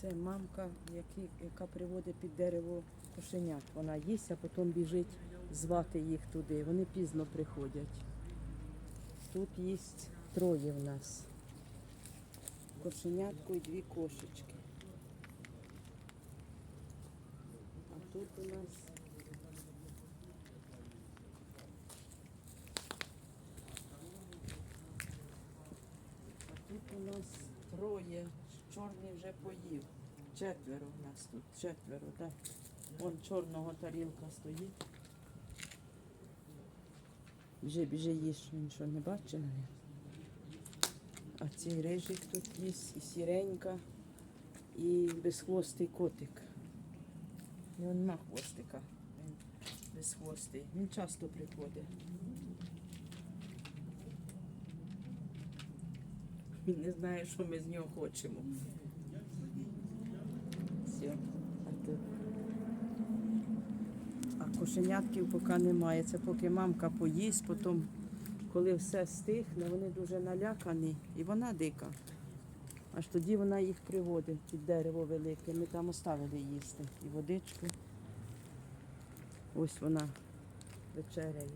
Це мамка, яка приводить під дерево кошенят. Вона їсть, а потім біжить звати їх туди. Вони пізно приходять. Тут є троє в нас. Кошенятко і дві кошечки. А тут у нас А тут у нас троє. Чорний вже поїв. Четверо у нас тут. Четверо, так. Вон чорного тарілка стоїть. Біжи, біжи їж, він що не навіть. А цей рижик тут є, і сіренька, і безхвостий котик. І він на хвостика. Він безхвостий. Він часто приходить. Він не знає, що ми з нього хочемо. Все. А, кошенятків поки немає. Це поки мамка поїсть, потім, коли все стихне, вони дуже налякані і вона дика. Аж тоді вона їх приводить під дерево велике. Ми там оставили їсти і водичку. Ось вона вечеряє.